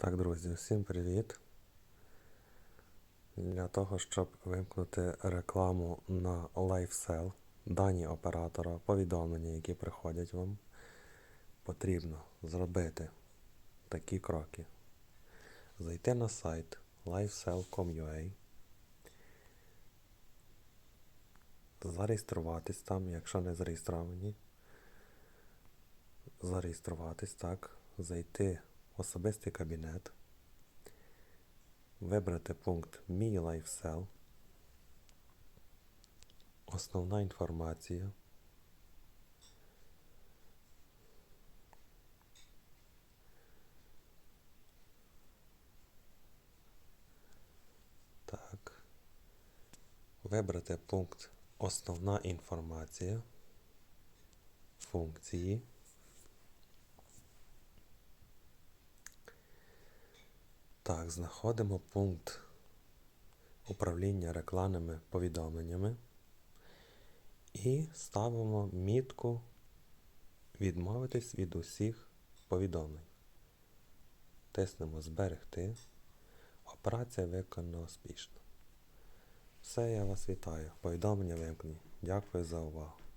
Так, друзі, всім привіт. Для того, щоб вимкнути рекламу на LiveSell, дані оператора, повідомлення, які приходять вам, потрібно зробити такі кроки. Зайти на сайт livesell.com.ua, зареєструватись там, якщо не зареєстровані. Зареєструватись так, зайти особистий кабінет, вибрати пункт Мій LiveSell, основна інформація. Так. Вибрати пункт Основна інформація. Функції. Так, знаходимо пункт управління рекламними повідомленнями і ставимо мітку відмовитись від усіх повідомлень. Тиснемо Зберегти. Операція виконана успішно. Все, я вас вітаю. Повідомлення вимкнені. Дякую за увагу.